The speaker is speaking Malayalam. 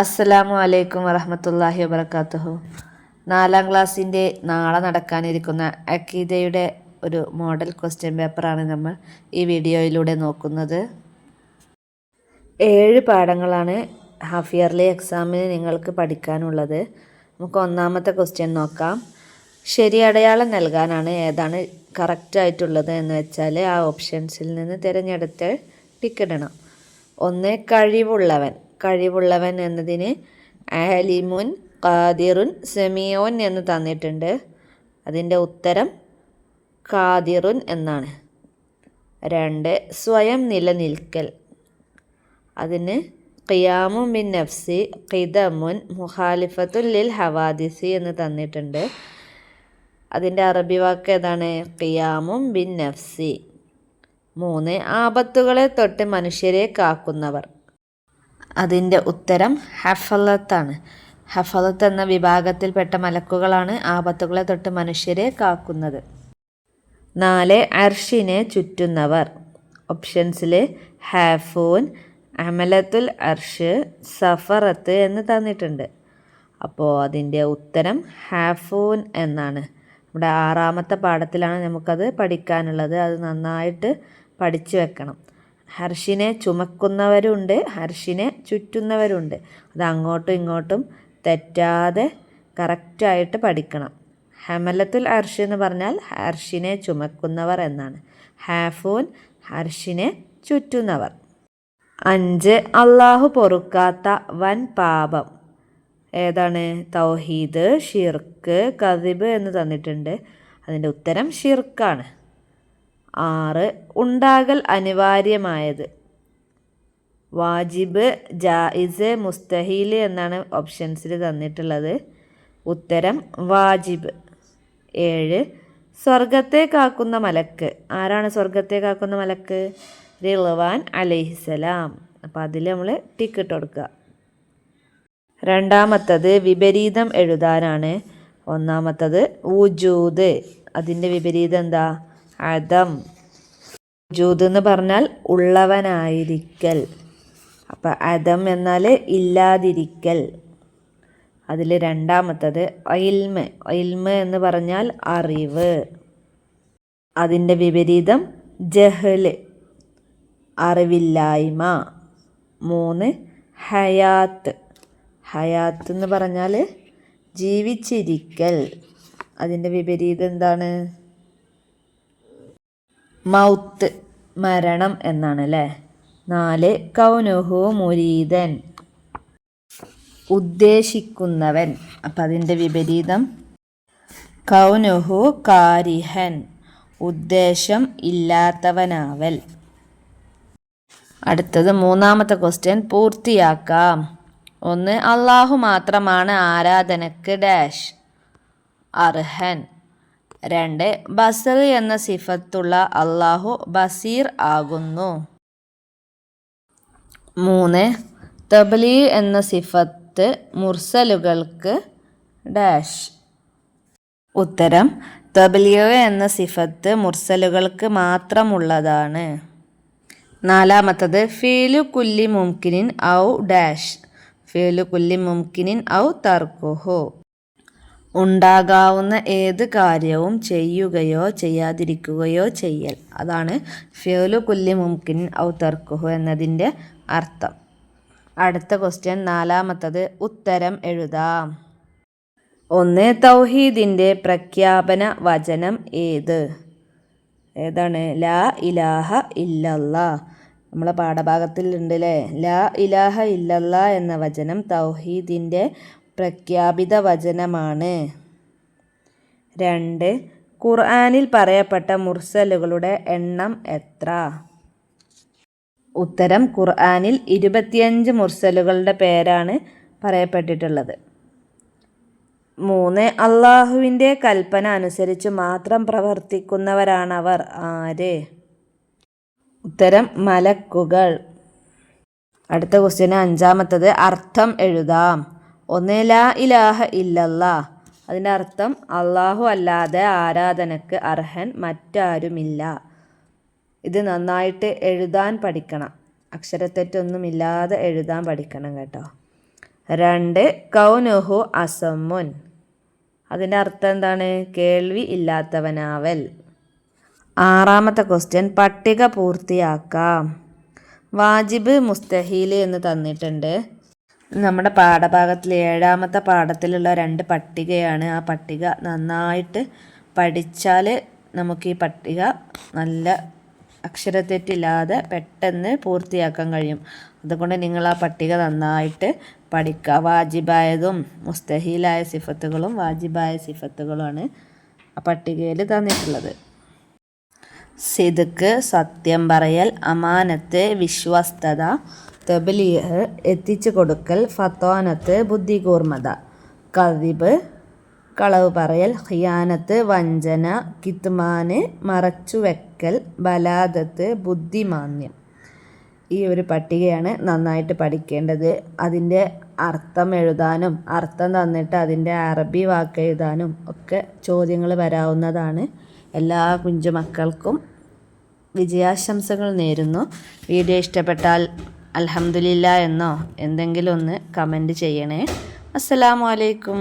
അസ്സലാമു അലൈക്കും വറഹമത്തല്ലാഹി വബർക്കാത്തുഹു നാലാം ക്ലാസ്സിന്റെ നാളെ നടക്കാനിരിക്കുന്ന അക്കീദയുടെ ഒരു മോഡൽ ക്വസ്റ്റ്യൻ പേപ്പറാണ് നമ്മൾ ഈ വീഡിയോയിലൂടെ നോക്കുന്നത്. ഏഴ് പാഠങ്ങളാണ് ഹാഫ് ഇയർലി എക്സാമിന് നിങ്ങൾക്ക് പഠിക്കാനുള്ളത്. നമുക്ക് ഒന്നാമത്തെ ക്വസ്റ്റ്യൻ നോക്കാം. ശരി അടയാളം നൽകാനാണ് ഏതാണ് കറക്റ്റ് ആയിട്ടുള്ളത് എന്ന് വെച്ചാൽ ആ ഓപ്ഷൻസിൽ നിന്ന് തിരഞ്ഞെടുത്ത് ടിക്കിടണം ഒന്ന് കഴിവുള്ളവൻ. കഴിവുള്ളവൻ എന്നതിന് അഹലിമുൻ ഖാദിറുൻ സെമിയോൻ എന്ന് തന്നിട്ടുണ്ട്. അതിന്റെ ഉത്തരം ഖാദിറുൻ എന്നാണ്. രണ്ട് സ്വയം നിലനിൽക്കൽ. അതിന് ഖിയാമു ബിൻ നഫ്സി ഖിദമുൻ മുഖാലിഫത്തുൽ ലിൽ ഹവാദിസി എന്ന് തന്നിട്ടുണ്ട്. അതിന്റെ അറബി വാക്ക് ഏതാണ്? ഖിയാമും ബിൻ നഫ്സി. മൂന്ന് ആപത്തുകളെ തൊട്ട് മനുഷ്യരെ കാക്കുന്നവർ. അതിന്റെ ഉത്തരം ഹഫലത്താണ്. ഹഫലത്ത് എന്ന വിഭാഗത്തിൽപ്പെട്ട മലക്കുകളാണ് ആപത്തുകളെ തൊട്ട് മനുഷ്യരെ കാക്കുന്നത്. നാല് അർഷിനെ ചുറ്റുന്നവർ. ഓപ്ഷൻസിൽ ഹാഫൂൻ അമലത്തുൽ അർഷ് സഫറത്ത് എന്ന് തന്നിട്ടുണ്ട്. അപ്പോൾ അതിന്റെ ഉത്തരം ഹാഫൂൻ എന്നാണ്. നമ്മുടെ ആറാമത്തെ പാഠത്തിലാണ് നമുക്കത് പഠിക്കാനുള്ളത്. അത് നന്നായിട്ട് പഠിച്ചു വെക്കണം. ഹർഷിനെ ചുമക്കുന്നവരുണ്ട് ഹർഷിനെ ചുറ്റുന്നവരുണ്ട്. അത് അങ്ങോട്ടും ഇങ്ങോട്ടും തെറ്റാതെ കറക്റ്റായിട്ട് പഠിക്കണം. ഹമലത്തുൽ ഹർഷ് എന്ന് പറഞ്ഞാൽ ഹർഷിനെ ചുമക്കുന്നവർ എന്നാണ്. ഹാഫൂൻ ഹർഷിനെ ചുറ്റുന്നവർ. അഞ്ച് അള്ളാഹു പൊറുക്കാത്ത വൻ പാപം. ഏതാണ്? തൗഹീദ് ഷിർക്ക് കതിബ് എന്ന് തന്നിട്ടുണ്ട്. അതിന്റെ ഉത്തരം ഷിർക്കാണ് ആറ് ഉണ്ടാകൽ അനിവാര്യമായത്. വാജിബ് ജായിസ് മുസ്തഹീൽ എന്നാണ് ഓപ്ഷൻസിൽ തന്നിട്ടുള്ളത്. ഉത്തരം വാജിബ്. ഏഴ് സ്വർഗത്തെ കാക്കുന്ന മലക്ക്. ആരാണ് സ്വർഗത്തെ കാക്കുന്ന മലക്ക്? റിളവാൻ അലഹിസലാം അപ്പോൾ അതിൽ നമ്മൾ ടിക്കറ്റ് കൊടുക്കുക രണ്ടാമത്തത് വിപരീതം എഴുതാനാണ്. ഒന്നാമത്തത് ഉജൂദ് അതിന്റെ വിപരീതം എന്താ? അതം ജൂത് എന്ന് പറഞ്ഞാൽ ഉള്ളവനായിരിക്കൽ. അപ്പം അതം എന്നാൽ ഇല്ലാതിരിക്കൽ. അതിൽ രണ്ടാമത്തത് ഒയിൽമ ഒയിൽമ എന്ന് പറഞ്ഞാൽ അറിവ്. അതിന്റെ വിപരീതം ജഹൽ. അറിവില്ലായ്മ. മൂന്ന് ഹയാത്ത്. ഹയാത്ത് എന്ന് പറഞ്ഞാൽ ജീവിച്ചിരിക്കൽ. അതിന്റെ വിപരീതം എന്താണ്? മൗത്ത് മരണം എന്നാണ് അല്ലേ നാല് കൗനുഹു മുരീതൻ. ഉദ്ദേശിക്കുന്നവൻ. അപ്പം അതിന്റെ വിപരീതം. കൗനുഹു കാരിഹൻ. ഉദ്ദേശം ഇല്ലാത്തവനാവൽ. അടുത്തത് മൂന്നാമത്തെ ക്വസ്റ്റ്യൻ പൂർത്തിയാക്കാം. ഒന്ന് അള്ളാഹു മാത്രമാണ് ആരാധനക്ക് ഡാഷ് അർഹൻ. രണ്ട് ബസർ എന്ന സിഫത്തുള്ള അള്ളാഹു ബസീർ ആകുന്നു. മൂന്ന് തബ്ലീ എന്ന സിഫത്ത് മുർസലുകൾക്ക് ഡാഷ്. ഉത്തരം തബ്ലിയോ എന്ന സിഫത്ത് മുർസലുകൾക്ക് മാത്രമുള്ളതാണ്. നാലാമത്തത് ഫീലു കുല്ലി മുംകിനിൻ ഔ ഡാഷ്. ഫീലു കുല്ലി മുംകിനിൻ ഔ തർക്കുഹു. ഉണ്ടാകാവുന്ന ഏത് കാര്യവും ചെയ്യുകയോ ചെയ്യാതിരിക്കുകയോ ചെയ്യൽ. അതാണ് ഫ്യോലു കുല്ലി മുംകിൻ ഔ തർക്കുഹു എന്നതിന്റെ അർത്ഥം. അടുത്ത ക്വസ്റ്റ്യൻ നാലാമത്തത് ഉത്തരം എഴുതാം. ഒന്ന് തൗഹീദിന്റെ പ്രഖ്യാപന വചനം ഏത്? ഏതാണ്? ലാ ഇലാഹ ഇല്ലല്ലാ. നമ്മളെ പാഠഭാഗത്തിൽ ഉണ്ട് അല്ലേ ലാ ഇലാഹ ഇല്ലല്ലാ എന്ന വചനം തൗഹീദിന്റെ പ്രഖ്യാപിത വചനമാണ് രണ്ട് ഖുർആാനിൽ പറയപ്പെട്ട മുർസലുകളുടെ എണ്ണം എത്ര? ഉത്തരം ഖുർആാനിൽ ഇരുപത്തിയഞ്ച് മുർസലുകളുടെ പേരാണ് പറയപ്പെട്ടിട്ടുള്ളത്. മൂന്ന് അള്ളാഹുവിന്റെ കൽപ്പന അനുസരിച്ച് മാത്രം പ്രവർത്തിക്കുന്നവരാണവർ. ആര്? ഉത്തരം മലക്കുകൾ. അടുത്ത ക്വസ്റ്റ്യന് അഞ്ചാമത്തത് അർത്ഥം എഴുതാം. ഒന്ന് ലാ ഇലാഹ ഇല്ലല്ലാ അതിന്റെ അർത്ഥം അള്ളാഹു അല്ലാതെ ആരാധനക്ക് അർഹൻ മറ്റാരുമില്ല. ഇത് നന്നായിട്ട് എഴുതാൻ പഠിക്കണം. അക്ഷരത്തെറ്റൊന്നുമില്ലാതെ എഴുതാൻ പഠിക്കണം കേട്ടോ. രണ്ട് കൗനുഹു അസമ്മുൻ. അതിന്റെ അർത്ഥം എന്താണ്? കേൾവി ഇല്ലാത്തവനാവൽ. ആറാമത്തെ ക്വസ്റ്റ്യൻ പട്ടിക പൂർത്തിയാക്കാം. വാജിബ് മുസ്തഹീൽ എന്ന് തന്നിട്ടുണ്ട്. നമ്മുടെ പാഠഭാഗത്തിൽ ഏഴാമത്തെ പാഠത്തിലുള്ള രണ്ട് പട്ടികയാണ്. ആ പട്ടിക നന്നായിട്ട് പഠിച്ചാൽ നമുക്ക് ഈ പട്ടിക നല്ല അക്ഷരത്തെറ്റില്ലാതെ പെട്ടെന്ന് പൂർത്തിയാക്കാൻ കഴിയും. അതുകൊണ്ട് നിങ്ങൾ ആ പട്ടിക നന്നായിട്ട് പഠിക്കുക വാജിബായതും മുസ്തഹീലായ സിഫത്തുകളും വാജിബായ സിഫത്തുകളുമാണ് ആ പട്ടികയിൽ തന്നിട്ടുള്ളത്. സിദുക്ക് സത്യം പറയൽ അമാനത്ത് വിശ്വസ്തത തബലീഹ് എത്തിച്ചു കൊടുക്കൽ ഫത്തോനത്ത് ബുദ്ധികൂർമ്മത കവിബ് കളവ് പറയൽ ഹിയാനത്ത് വഞ്ചന കിത്മാന് മറച്ചുവെക്കൽ ബലാദത്ത് ബുദ്ധിമാന്യം. ഈ ഒരു പട്ടികയാണ് നന്നായിട്ട് പഠിക്കേണ്ടത്. അതിന്റെ അർത്ഥം എഴുതാനും അർത്ഥം തന്നിട്ട് അതിന്റെ അറബി വാക്ക് എഴുതാനും ഒക്കെ ചോദ്യങ്ങൾ വരാവുന്നതാണ്. എല്ലാ കുഞ്ചുമക്കൾക്കും വിജയാശംസകൾ നേരുന്നു. വീഡിയോ ഇഷ്ടപ്പെട്ടാൽ അൽഹംദുലില്ല എന്നോ എന്തെങ്കിലും ഒന്ന് കമന്റ് ചെയ്യണേ. അസ്സലാമു അലൈക്കും.